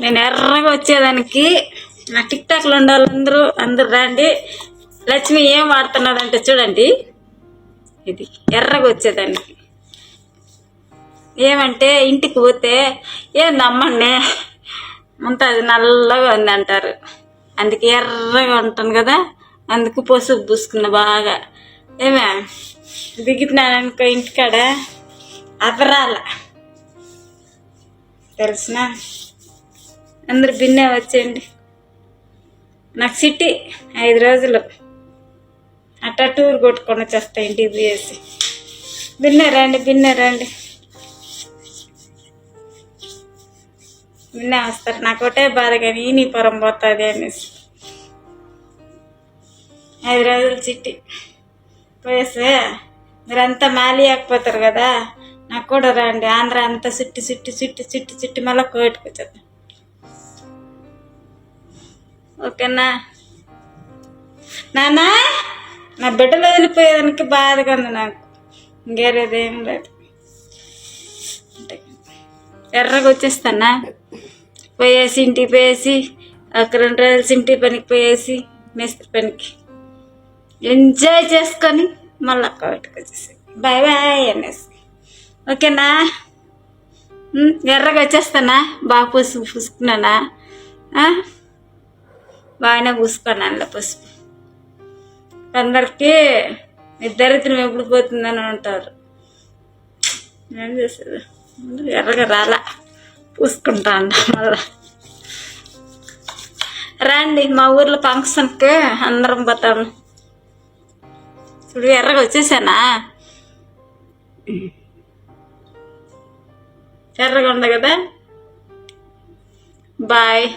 నేను ఎర్రగా వచ్చేదానికి నా టిక్ టాక్లో ఉండే వాళ్ళందరూ అందరూ రండి. లక్ష్మి ఏం వాడుతున్నదంటే చూడండి. ఇది ఎర్రగా వచ్చేదానికి. ఏమంటే ఇంటికి పోతే ఏందమ్మండి అమ్మండి అది నల్లగా ఉంది అంటారు. అందుకే ఎర్రగా ఉంటాను కదా. అందుకు పసుపు పూసుకున్న బాగా. ఏమే దిగుతున్నాను అనుకో ఇంటికాడ అదరాల తెలిసిన? అందరు బిన్నే వచ్చేయండి. నాకు సిటీ ఐదు రోజులు. అట్టా టూర్ కొట్టుకొని వచ్చేస్తా ఇంటికి పోయేసి. బిన్నే రండి బిన్నే రండి. బిన్నే వస్తారు. నాకు ఒకటే బాధ కానీ నీ పొరం పోతుంది అనేసి. ఐదు రోజులు చిట్టి పోయేస్తే మీరంతా మాలియాకపోతారు కదా. నాకు కూడా రండి. ఆంధ్ర అంతా చుట్టి చుట్టి చుట్టి చుట్టి చుట్టి మళ్ళీ కోవిడ్కి వచ్చేద్దాం. ఓకేనా? నానా నా బిడ్డలు వదిలిపోయేదానికి బాధగా ఉంది నాకు. ఇంకేరేదేం లేదు ఎర్రగా వచ్చేస్తానా? పోయేసి ఇంటికి పోయేసి ఒక రెండు రోజులు ఇంటి పనికి పోయేసి మేస్త్రి పనికి. ఎంజాయ్ చేసుకొని మళ్ళీ కోవిడ్కి వచ్చేసి. బాయ్ బాయ్ అనేసి. ఓకేనా? ఎర్రగా వచ్చేస్తానా? బాగా పసుపు పూసుకున్నానా? ఆ? బాగానే పూసుకున్నాను అందులో పసుపు. అందరికీ మీ ఎప్పుడు పోతుందని అంటారు. ఏం చేసేది? ఎర్రగా రాలా. పూసుకుంటా అంట మళ్ళా. రండి మా ఊర్లో ఫంక్షన్కి అందరం పోతాము చూడు ఎర్రగా వచ్చేసానా? ఎర్రగా ఉంది కదా? బాయ్.